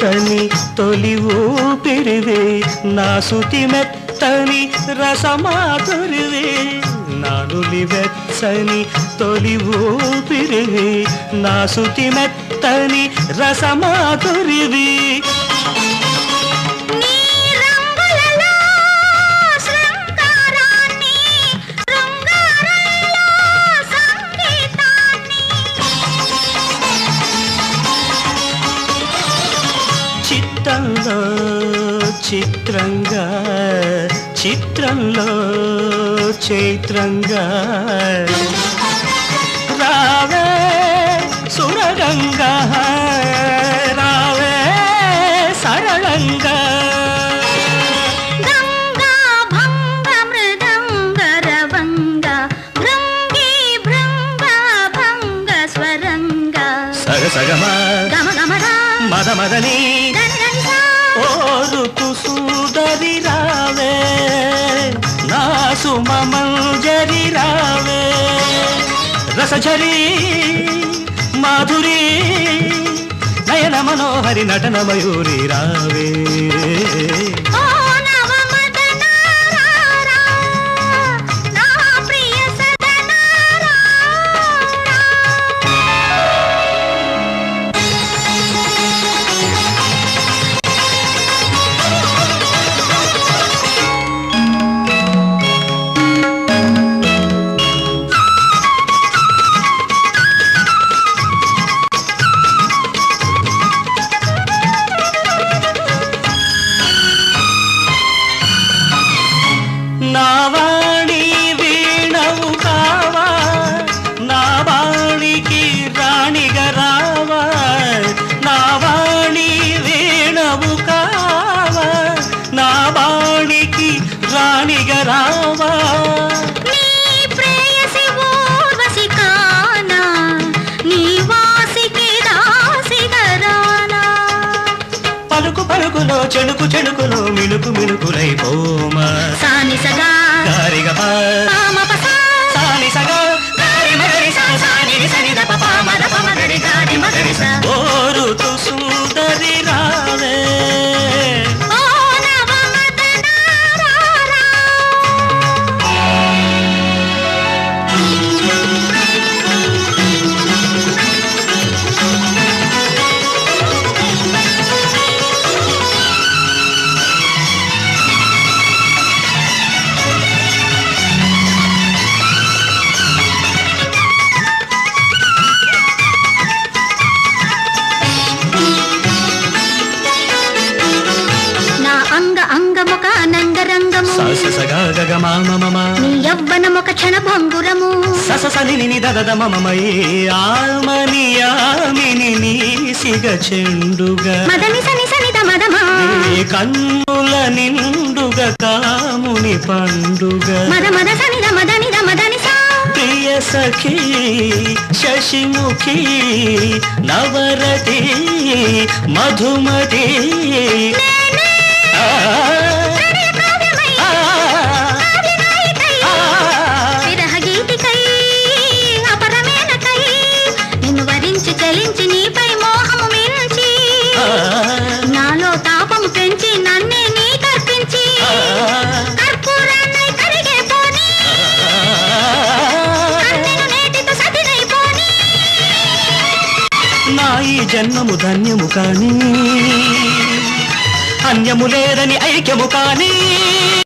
తొలి ఊపిరివే నా సుతి మెత్తని రసమాధురివే. నానులి వెచ్చని తొలి ఊపిరివే నా సుతి మెత్తని రసమాధురివి. చిత్తంలో చిత్రంగా చిత్రంలో చైత్రంగా. రావే సురగంగా రావే సరళంగా. గంగా భంగ మృదంగ రవంగ భృంగి భృంగ భంగ స్వరంగ. సగసగమా గమ గమద మద మదని. ఓరుతు సూదరి రావే నా సుమంజరి రావే. రసఝరి మాధురి నయన మనోహరి నటన మయూరి రావే. చెడుకు చెడుకులో మినుకు మినుకులై పోమా. సాని సగా నీ యవ్వనముక క్షణ భంగురము సస సని ని దద మమమయే ఆమని ఆమిని నీ సిగ చెండుగా మదని సని సనిత మదమా నీ కన్నుల నిండుగా కాముని పండుగ మద మద సనిద మదనిద మదని సా ప్రియ సఖీ శశిముఖి నవరతి మధుమతి. ఆ, ఈ జన్మము ధన్యము కానీ అన్యము లేదని ఐక్యము కానీ.